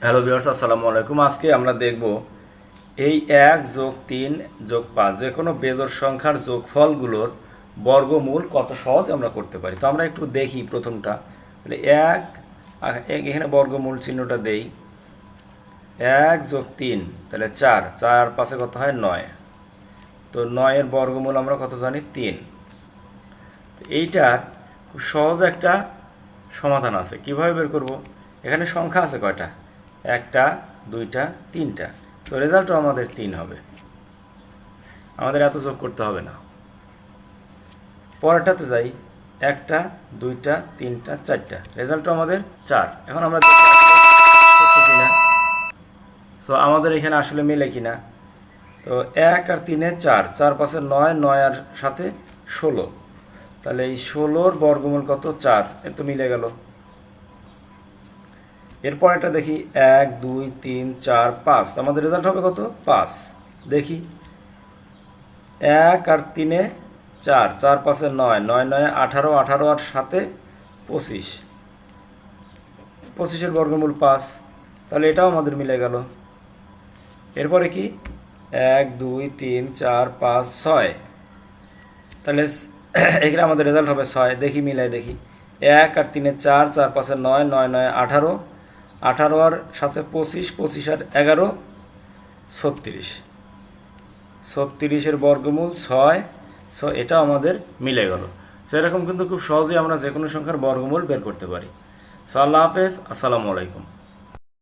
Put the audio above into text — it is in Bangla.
হ্যালো ভিউয়ার্স আসসালামু আলাইকুম। আজকে আমরা দেখব এই এক যোগ তিন যোগ পাঁচ যে কোনো বেজোর সংখ্যার যোগফলগুলোর বর্গমূল কত সহজ আমরা করতে পারি। তো আমরা একটু দেখি প্রথমটা। তাহলে এক- এখানে বর্গমূল চিহ্নটা দেই। এক যোগ তিন, তাহলে চার চার পাশে কত হয়? নয়। তো নয়ের বর্গমূল আমরা কত জানি? তিন। তো এইটার খুব সহজ একটা সমাধান আছে। কীভাবে বের করব? এখানে সংখ্যা আছে কয়টা? একটা, দুইটা, তিনটা। তো রেজাল্টও আমাদের তিন হবে। আমাদের এত যোগ করতে হবে না। পরেরটাতে যাই। একটা, দুইটা, তিনটা, চারটা। রেজাল্টও আমাদের চার। এখন আমরা সো আমাদের এখানে আসলে মিলে কিনা। তো এক আর তিনে চার। চার পাশে নয় নয় আর সাথে ষোলো। তাহলে এই ষোলোর বর্গমূল কত? চার। এ তো মিলে গেল। এরপর এটা দেখি এক, দুই, তিন, চার, পাঁচ। আমাদের রেজাল্ট হবে কত? পাঁচ। দেখি। এক আর তিনে চার। চার পাশে নয়। নয় নয়, আঠারো আঠারো আর সাথে পঁচিশ। পঁচিশের বর্গমূল পাঁচ। তাহলে এটাও আমাদের মিলে গেল। এরপরে কি? এক, দুই, তিন, চার, পাঁচ, ছয়। তাহলে এখানে আমাদের রেজাল্ট হবে ছয়। দেখি, মিলাই দেখি। এক আর তিনে চার চার পাঁচে নয় নয় নয়, আঠারো। আঠারো আর সাথে পঁচিশ পঁচিশ আর এগারো, ছত্রিশ। ছত্রিশের বর্গমূল ছয়, সো এটা আমাদের মিলে গেল। সো এরকম কিন্তু খুব সহজেই আমরা যে কোনো সংখ্যার বর্গমূল বের করতে পারি। সো আল্লাহ হাফেজ, আসসালামু আলাইকুম।